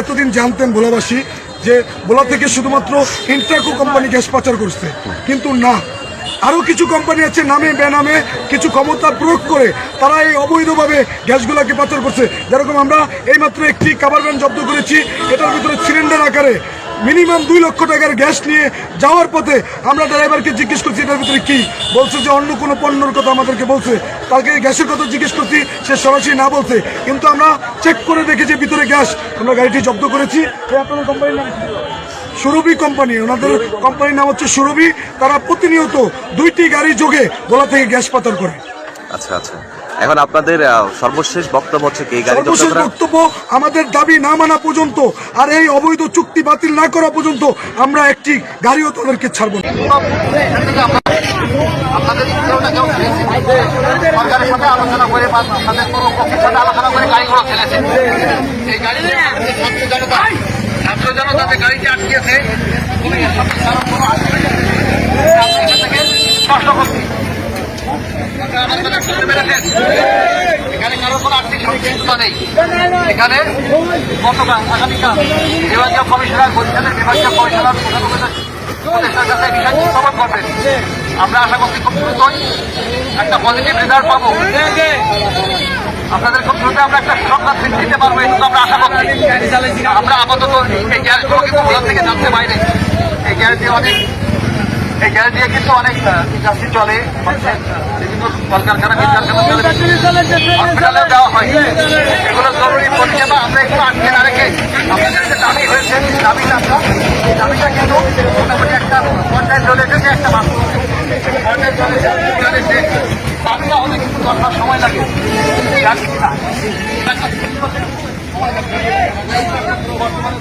এতদিন জানতেন ভোলাবাসী যে ভোলা থেকে শুধুমাত্র ইন্টারকো কোম্পানি গ্যাস পাচার করছে। কিন্তু না, আরও কিছু কোম্পানি আছে নামে বেনামে কিছু ক্ষমতা প্রয়োগ করে তারা এই অবৈধভাবে গ্যাসগুলোকে পাচার করছে। যেরকম আমরা এইমাত্র একটি কাবার ভ্যান জব্দ করেছি, এটার ভিতরে সিলিন্ডার আকারে মিনিমাম দুই লক্ষ টাকার গ্যাস নিয়ে যাওয়ার পথে আমরা ড্রাইভারকে জিজ্ঞেস করছি, এটার ভিতরে কী? বলছে যে, অন্য কোনো পণ্যর কথা আমাদেরকে বলছে। তাকে গ্যাসের কথা জিজ্ঞেস করছি, সে সরাসরি না বলছে। কিন্তু আমরা চেক করে দেখি যে ভিতরে গ্যাস। আমরা গাড়িটি জব্দ করেছি। আপনাদের কোম্পানির নাম সুরভি কোম্পানি ওনাদের কোম্পানির নাম হচ্ছে সুরভি। তারা প্রতিনিয়ত দুইটি গাড়ি যোগে গোলা থেকে গ্যাস পাচার করে। আচ্ছা আচ্ছা। এখন আপনাদের সর্বশেষ বক্তব্য হচ্ছে কি? এই গাড়ি সর্বশেষ বক্তব্য আমাদের দাবি না মানা পর্যন্ত আর এই অবৈধ চুক্তি বাতিল না করা পর্যন্ত আমরা একটি গাড়িও তাদেরকে ছাড়বো না। আপনাদের সরকারের সাথে আলোচনা করে বা আপনাদের কোনো পক্ষের সাথে আলোচনা করে গাড়িগুলো ফেলেছে। এই গাড়ি ছাত্র জনতা ছাত্র জনতা যে গাড়িটি আটকিয়েছে কোনো কোনো নেই। আপনি এখান থেকে স্পষ্ট করছি আপনারা আমার কথা শুনতে পেরেছেন? এখানে কারও কোনো আর্থিক সংশ্লিষ্টতা নেই। এখানে গতকাল আগামীকাল বিভাগীয় কমিশনার বরিশালের বিভাগীয় কমিশনার উপদেষ্টার কাছে বিষয়টি উত্থাপন করবেন। আমরা আশা করছি খুব দ্রুতই একটা পজিটিভ রেজাল্ট পাবো। আপনাদের খুব দ্রুত আমরা একটা সিট দিতে পারব এটুকু আমরা আশা করছি। আমরা আপাতত এই গ্যাসগুলো কিন্তু থেকে জানতে বাইরে এই গ্যাস দিয়ে অনেক এই গ্যাস দিয়ে কিন্তু অনেক ইন্ডাস্ট্রি চলে বিভিন্ন কলকারখানা চলে দেওয়া হয়। এগুলো জরুরি পরিষেবা আমরা একটু আটকে না রেখে যে দাবি হয়েছে দাবিটা আমরা এই দাবিটা কিন্তু মোটামুটি একটা পর্যায়ে চলে এসেছে একটা বাস্তব পর্যায়ে চলে এসেছে। দাবিটা হলে কিন্তু দরকার সময় লাগে। যার কিনা বর্তমানে